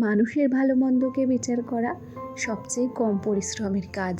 মানুষের ভালো মন্দকে বিচার করা সবচেয়ে কম পরিশ্রমের কাজ।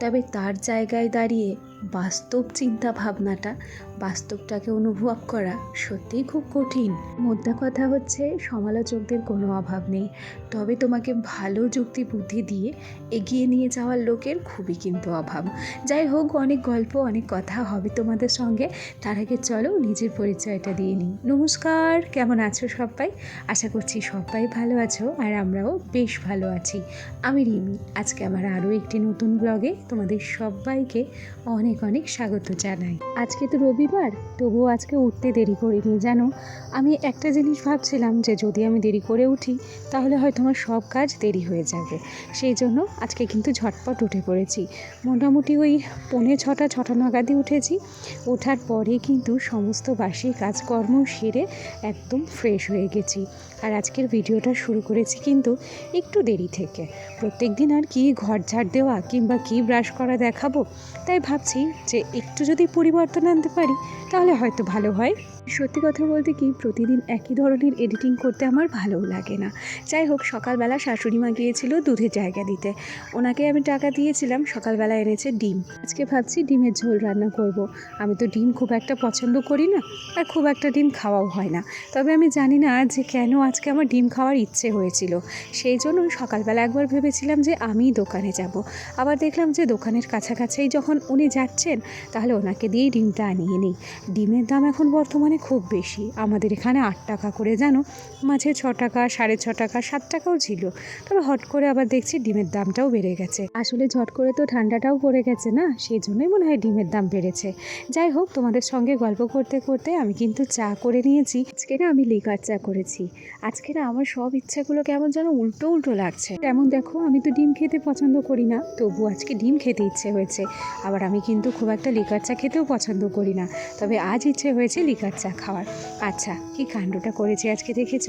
তবে তার জায়গায় দাঁড়িয়ে বাস্তব চিন্তা ভাবনাটা বাস্তবটাকে অনুভব করা সত্যিই খুব কঠিন। মোদ্দা কথা হচ্ছে, সমালোচকদের কোনো অভাব নেই। তবে তোমাকে ভালো যুক্তি বুদ্ধি দিয়ে এগিয়ে নিয়ে যাওয়ার লোকের খুবই কিন্তু অভাব। যাই হোক, অনেক গল্প, অনেক কথা হবে তোমাদের সঙ্গে। তার আগে চলো, নিজের পরিচয়টা দিয়ে নিই। নমস্কার, কেমন আছো সবাই? আশা করছি সবাই ভালো আছো আর আমরাও বেশ ভালো আছি। আমি রিমি। আজকে আমার আরও একটি নতুন ব্লগে তোমাদের সবাইকে অনেক অনেক অনেক স্বাগত জানাই। আজকে তো রবিবার, তবুও আজকে উঠতে দেরি করিনি, জানো? আমি একটা জিনিস ভাবছিলাম যে যদি আমি দেরি করে উঠি, তাহলে হয়তো আমার সব কাজ দেরি হয়ে যাবে। সেই জন্য আজকে কিন্তু ঝটপট উঠে পড়েছি। মোটামুটি ওই পৌনে ছটা ছটা নাগাদই উঠেছি। ওঠার পরে কিন্তু সমস্ত বাসি কাজকর্ম সেরে একদম ফ্রেশ হয়ে গেছি। আর আজকের ভিডিওটা শুরু করেছি কিন্তু একটু দেরি থেকে। প্রত্যেক দিন আর কি ঘর ঝাড় দেওয়া কিংবা কি ব্রাশ করা দেখাবো, তাই ভাবছি যে একটু যদি পরিবর্তন আনতে পারি, তাহলে হয়তো ভালো হয়। সত্যি কথা বলতে কি, প্রতিদিন একই ধরনের এডিটিং করতে আমার ভালোও লাগে না। যাই হোক, সকালবেলা শাশুড়ি মা গিয়েছিল দুধের জায়গা দিতে। ওনাকে আমি টাকা দিয়েছিলাম, সকালবেলা এনেছে ডিম। আজকে ভাবছি ডিমের ঝোল রান্না করব। আমি তো ডিম খুব একটা পছন্দ করি না, আর খুব একটা ডিম খাওয়াও হয় না। তবে আমি জানি না যে কেন আজকে আমার ডিম খাওয়ার ইচ্ছে হয়েছিল। সেই জন্য সকালবেলা একবার ভেবেছিলাম যে আমিই দোকানে যাব। আবার দেখলাম যে দোকানের কাছাকাছিই যখন উনি যাচ্ছেন, তাহলে ওনাকে দিয়েই ডিমটা আনিয়ে নিই। ডিমের দাম এখন বর্তমানে খুব বেশি। আমাদের এখানে আট টাকা করে, জানো? মাঝে ছ টাকা, সাড়ে ছ টাকা, সাত টাকাও ছিল। তবে হট করে আবার দেখছি ডিমের দামটাও বেড়ে গেছে। আসলে ঝট করে তো ঠান্ডাটাও পড়ে গেছে না? সেই জন্যই মনে হয় ডিমের দাম বেড়েছে। যাই হোক, তোমাদের সঙ্গে গল্প করতে করতে আমি কিন্তু চা করে নিয়েছি। আজকে না আমি লিকার চা করেছি। আজকে না আমার সব ইচ্ছাগুলো কেমন যেন উল্টো উল্টো লাগছে। তেমন দেখো, আমি তো ডিম খেতে পছন্দ করি না, তবু আজকে ডিম খেতে ইচ্ছে হয়েছে। আবার আমি কিন্তু খুব একটা লিকার চা খেতেও পছন্দ করি না, তবে আজ ইচ্ছে হয়েছে লিকার চা খাওয়ার। আচ্ছা কি কাণ্ডটা করেছি আজকে দেখেছ?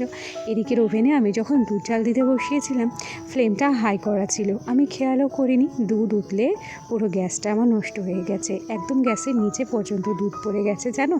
এদিকের ওভেনে আমি যখন দুধ জাল দিতে বসিয়েছিলাম, ফ্লেমটা হাই করা ছিল। আমি খেয়ালও করিনি, দুধ উতলে পুরো গ্যাসটা আমার নষ্ট হয়ে গেছে। একদম গ্যাসের নিচে পর্যন্ত দুধ পড়ে গেছে, জানো?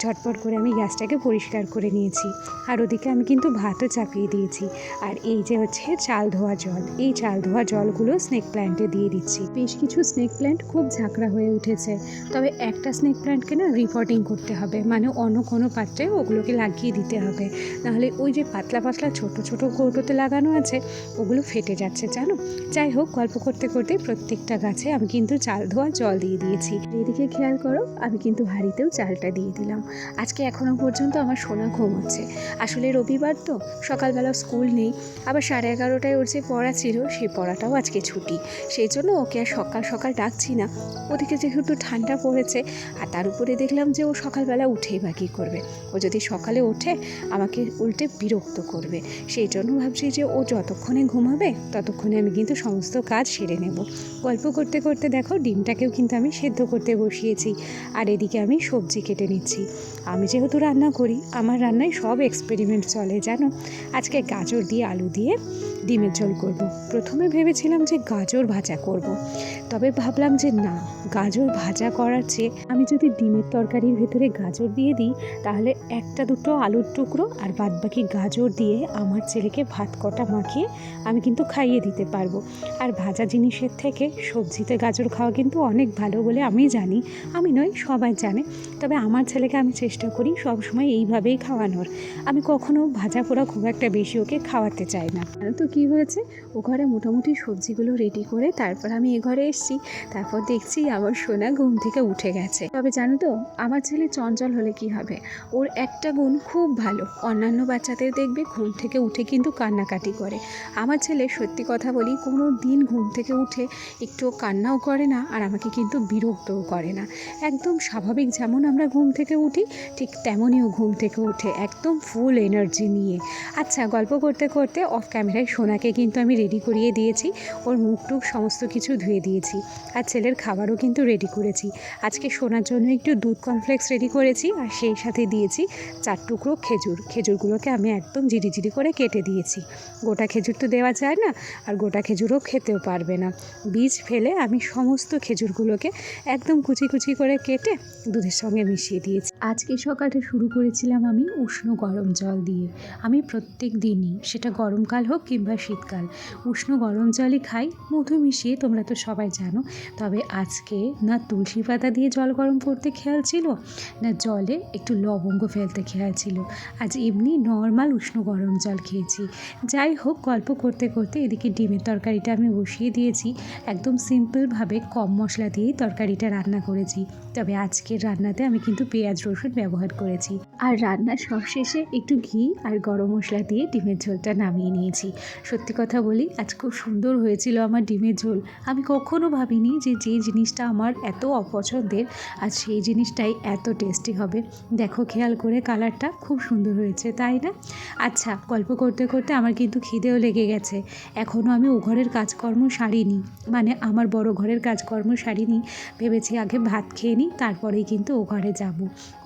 ঝটপট করে আমি গ্যাসটাকে পরিষ্কার করে নিয়েছি। আর ওদিকে আমি কিন্তু ভাতও চাপিয়ে দিয়েছি। আর এই যে হচ্ছে চাল ধোয়া জল, এই চাল ধোয়া জলগুলো স্নেক প্ল্যান্টে দিয়ে দিচ্ছি। বেশ কিছু স্নেক প্ল্যান্ট খুব ঝাঁকড়া হয়ে উঠেছে। তবে একটা স্নেক প্ল্যান্টকে না রিপোর্টিং করতে হবে। মানে অন্য কোনো পাত্রে ওগুলোকে লাগিয়ে দিতে হবে। নাহলে ওই যে পাতলা পাতলা ছোট ছোট কৌটোতে লাগানো আছে, ওগুলো ফেটে যাচ্ছে, জানো? যাই হোক, গল্প করতে করতে প্রত্যেকটা গাছে আমি কিন্তু চাল ধোয়া জল দিয়ে দিয়েছি। এদিকে খেয়াল করো, আমি কিন্তু হাঁড়িতেও চালটা দিয়ে দিলাম। আজকে এখনও পর্যন্ত আমার সোনা ঘুমোচ্ছে। আসলে রবিবার তো? সকালবেলা স্কুল নেই। আবার সাড়ে এগারোটায় ওর যে পড়া ছিল সেই পড়াটাও আজকে ছুটি। সেই জন্য ওকে আর সকাল সকাল ডাকছি না। ওদিকে যেহেতু ঠান্ডা পড়েছে, আর তার উপরে দেখলাম যে ও সকালবেলা উঠেই বা কী করবে। ও যদি সকালে ওঠে, আমাকে উল্টে বিরক্ত করবে। সেই জন্য ভাবছি যে ও যতক্ষণে ঘুমাবে, ততক্ষণে আমি কিন্তু সমস্ত কাজ সেরে নেব। গল্প করতে করতে দেখো, ডিমটাকেও কিন্তু আমি সেদ্ধ করতে বসিয়েছি। আর এদিকে আমি সবজি কেটে নিচ্ছি। আমি যেহেতু রান্না করি, আমার রান্নায় সব এক্সপেরিমেন্ট চলে। জানো আজকে গাজর দিয়ে আলু দিয়ে ডিমের ঝোল করব। প্রথমে ভেবেছিলাম যে গাজর ভাজা করব। তবে ভাবলাম যে না, গাজর ভাজা করার চেয়ে আমি যদি ডিমের তরকারির ভেতরে গাজর দিয়ে দিই, তাহলে একটা দুটো আলুর টুকরো আর বাদবাকি গাজর দিয়ে আমার ছেলেকে ভাত কটা মাখিয়ে আমি কিন্তু খাইয়ে দিতে পারব। আর ভাজা জিনিসের থেকে সবজিতে গাজর খাওয়া কিন্তু অনেক ভালো বলে আমি জানি। আমি নই, সবাই জানে। তবে আমার ছেলেকে আমি চেষ্টা করি সবসময় এইভাবেই খাওয়ানোর। আমি কখনো ভাজা পোড়া খুব একটা বেশি ওকে খাওয়াতে চায় না। তো কী হয়েছে? ও ঘরে মোটামুটি সবজিগুলো রেডি করে তারপর আমি এ ঘরে এসেছি। তারপর দেখছি আমার সোনা ঘুম থেকে উঠে গেছে। তবে জানো তো, আমার ছেলে চঞ্চল হলে কি হবে? ওর একটা গুণ খুব ভালো। অন্যান্য বাচ্চাদের দেখবে ঘুম থেকে উঠে কিন্তু কান্নাকাটি করে। আমার ছেলে সত্যি কথা বলি, কোনো দিন ঘুম থেকে উঠে একটু কান্নাও করে না আর আমাকে কিন্তু বিরক্তও করে না। একদম স্বাভাবিক যেমন আমরা ঘুম থেকে উঠি, ঠিক তেমনই ও ঘুম থেকে উঠে। একদম ফুল এনার্জি নিয়ে আচ্ছা গল্প করতে করতে অফ ক্যামেরায় সোনাকে কিন্তু আমি রেডি করিয়ে দিয়েছি। ওর মুখ টুক সমস্ত কিছু ধুয়ে দিয়েছি। আর ছেলের খাবারও কিন্তু রেডি করেছি। আজকে সোনার জন্য একটু দুধ কমপ্লেক্স রেডি করেছি আর সেই সাথে দিয়েছি চার টুকরো খেজুর। খেজুরগুলোকে আমি একদম জিরি করে কেটে দিয়েছি। গোটা খেজুর তো দেওয়া যায় না, আর গোটা খেজুরও খেতেও পারবে না। বীজ ফেলে আমি সমস্ত খেজুরগুলোকে একদম কুচি কুচি করে কেটে দুধের সঙ্গে মিশিয়ে দিয়েছি। আজকে সকালটা শুরু করেছিলাম আমি উষ্ণ গরম জল দিয়ে। আমি প্রত্যেক দিনই, সেটা গরমকাল হোক কিংবা শীতকাল, উষ্ণ গরম জলই খাই। মধু মিশিয়ে তোমরা তো সবাই জানো। তবে আজকে না তুলসী পাতা দিয়ে জল গরম করতে খেয়াল ছিল, না জলে একটু লবঙ্গ ফেলতে খেয়াল ছিল। আজ এমনি নর্মাল উষ্ণ গরম জল খেয়েছি। যাই হোক, গল্প করতে করতে এদিকে ডিমের তরকারিটা আমি বসিয়ে দিয়েছি। একদম সিম্পলভাবে কম মশলা দিয়েই তরকারিটা রান্না করেছি। তবে আজকের রান্নাতে আমি কিন্তু পেঁয়াজ রসুন ব্যবহার করেছি। আর রান্নার সবশেষে একটু ঘি আর গরম মশলা দিয়ে ডিমের ঝোলটা নামিয়ে নিয়েছি। সত্যি কথা বলি, আজ খুব সুন্দর হয়েছিল আমার ডিমের ঝোল। আমি কখনো ভাবিনি যে যে জিনিসটা আমার এত অপছন্দের আর সেই জিনিসটাই এত টেস্টি হবে। দেখো, খেয়াল করে কালারটা খুব সুন্দর হয়েছে, তাই না? আচ্ছা গল্প করতে করতে আমার কিন্তু খিদেও লেগে গেছে। এখনও আমি ও ঘরের কাজকর্ম সারিনি। মানে আমার বড় ঘরের কাজকর্ম সারিনি। ভেবেছি আগে ভাত খেয়ে নিই, তারপরেই কিন্তু ও ঘরে যাব।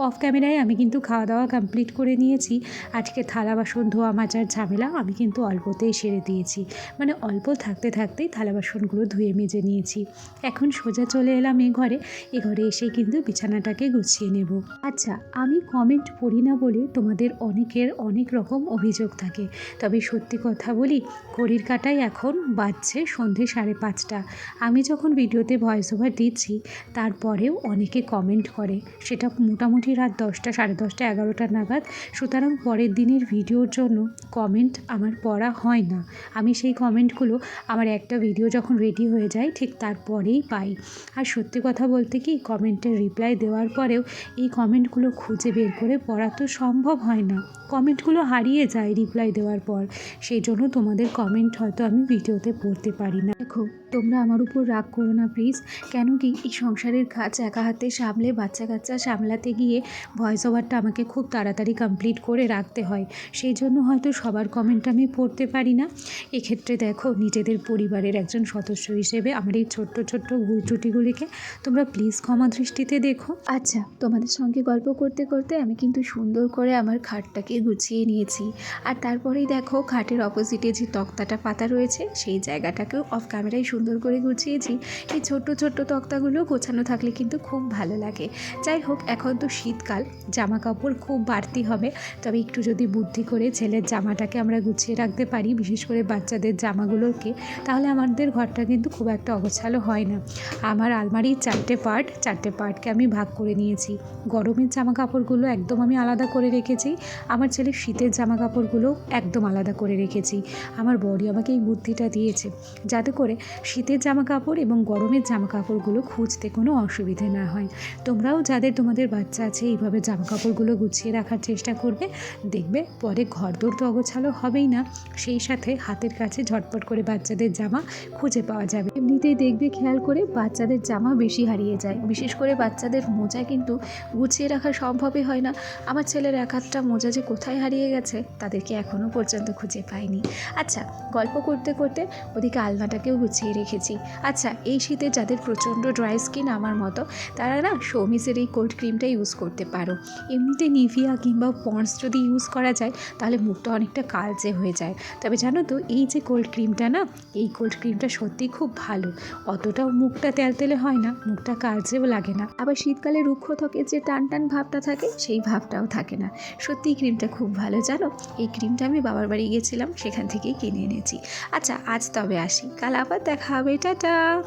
অফ ক্যামেরায় আমি কিন্তু খাওয়া দাওয়া কমপ্লিট করে নিয়েছি। আজকে থালা বাসন, ধোয়া মাজার ঝামেলা আমি কিন্তু অল্পতেই সেরে দিয়েছি। মানে অল্প থাকতে থাকতেই থালা বাসনগুলো ধুয়ে মেজে নিয়েছি। এখন সোজা চলে এলাম এই ঘরে। এ ঘরে এসে কিন্তু বিছানাটাকে গুছিয়ে নেব। আচ্ছা আমি কমেন্ট পড়ি না বলে তোমাদের অনেকের অনেক রকম অভিযোগ থাকে। তবে সত্যি কথা বলি, ঘড়ির কাটায় এখন বাজছে সন্ধে সাড়ে পাঁচটা। আমি যখন ভিডিওতে ভয়েস ওভার দিচ্ছি, তারপরেও অনেকে কমেন্ট করে। সেটা মোটামুটি রাত দশটা, সাড়ে দশটা, এগারোটা নাগাদ। সুতরাং পরের দিনের ভিডিওর জন্য কমেন্ট আমার পড়া হয় না। আমি সেই কমেন্টগুলো আমার একটা ভিডিও যখন রেডি হয়ে যায়, ঠিক তারপরেই পাই। আর সত্যি কথা বলতে কি কমেন্টের রিপ্লাই দেওয়ার পরেও এই কমেন্টগুলো খুঁজে বের করে পড়া তো সম্ভব হয় না। কমেন্টগুলো হারিয়ে যায় রিপ্লাই দেওয়ার পর। সেই জন্য তোমাদের কমেন্ট হয়তো আমি ভিডিওতে পড়তে পারি না। দেখো, তোমরা আমার উপর রাগ করো না প্লিজ কেন কি এই সংসারের কাজ একা হাতে সামলে বাচ্চা কাচ্চা সামলাতে গিয়ে ভয়েস ওভারটা আমাকে খুব তাড়াতাড়ি কমপ্লিট করে রাখতে হয়। সেই জন্য হয়তো সবার কমেন্ট আমি পড়তে পারি না। এক্ষেত্রে দেখো, নিজেদের পরিবারের একজন সদস্য হিসেবে আমার এই ছোট্ট ছোট্ট ভুল ত্রুটিগুলিকে তোমরা প্লিজ ক্ষমা দৃষ্টিতে দেখো। আচ্ছা তোমাদের সঙ্গে গল্প করতে করতে আমি কিন্তু সুন্দর করে আমার খাটটাকে গুছিয়ে নিয়েছি। আর তারপরেই দেখো, খাটের অপোজিটে যে তক্তাটা পাতা রয়েছে, সেই জায়গাটাকেও অফ ক্যামেরায় সুন্দর করে গুছিয়েছি। এই ছোট্ট ছোট্ট তক্তাগুলো গোছানো থাকলে কিন্তু খুব ভালো লাগে। যাই হোক, এখন তো শীতকাল জামা কাপড় খুব বাড়তি হবে। তবে একটু যদি বুদ্ধি করে ছেলের জামাটাকে আমরা গুছিয়ে রাখতে পারি, বিশেষ করে বাচ্চাদের জামাগুলোকে, তাহলে আমাদের ঘরটা কিন্তু খুব একটা অগোছালো হয় না। আমার আলমারির চারটে পার্ট, চারটে পার্টকে আমি ভাগ করে নিয়েছি। গরমের জামা কাপড়গুলো একদম আমি আলাদা করে রেখেছি। আমার ছেলের শীতের জামা কাপড়গুলো একদম আলাদা করে রেখেছি। আমার বড়ি আমাকে এই বুদ্ধিটা দিয়েছে। যাতে করে শীতের জামা কাপড় এবং গরমের জামা কাপড়গুলো খুঁজতে কোনো অসুবিধে না হয়। তোমরাও যাদের তোমাদের বাচ্চা আছে, এইভাবে জামা কাপড়গুলো গুছিয়ে রাখার চেষ্টা করবে। দেখবে পরে ঘর দৌড় তো অগোছালো হবেই না। সেই সাথে হাতের কাছে ঝটপট করে বাচ্চাদের জামা খুঁজে পাওয়া যাবে। এমনিতেই দেখবে খেয়াল করে বাচ্চাদের জামা বেশি হারিয়ে যায়। বিশেষ করে বাচ্চাদের মোজা কিন্তু গুছিয়ে রাখা সম্ভবই হয় না। আমার ছেলের এক আধটা মোজা যে কোথায় হারিয়ে গেছে, তাদেরকে এখনও পর্যন্ত খুঁজে পাইনি। আচ্ছা গল্প করতে করতে ওদিকে আলনাটাকেও গুছিয়ে রেখেছি। আচ্ছা এই শীতে যাদের প্রচণ্ড ড্রাই স্কিন আমার মতো, তারা না সৌমিসের এই কোল্ড ক্রিমটা ইউজ করতে পারো। এমনিতে নিভিয়া কিংবা পন্স যদি ইউজ করা যায়, তাহলে মুখটা অনেকটা কালচে হয়ে যায়। তবে জানো তো, এই যে কোল্ড ক্রিমটা না, এই কোল্ড ক্রিমটা সত্যিই খুব ভালো। অতটাও মুখটা তেলতেলে হয় না, মুখটা কালচেও লাগে না। আবার শীতকালে রুক্ষ ত্বকের যে টান টান ভাবটা থাকে, সেই ভাবটাও থাকে না। সত্যি ক্রিমটা খুব ভালো, জানো? এই ক্রিমটা আমি বাবার বাড়ি গেছিলাম সেখান থেকেই কিনে এনেছি। আচ্ছা আজ তবে আসি। কাল আবার দেখা হবে, টাটা!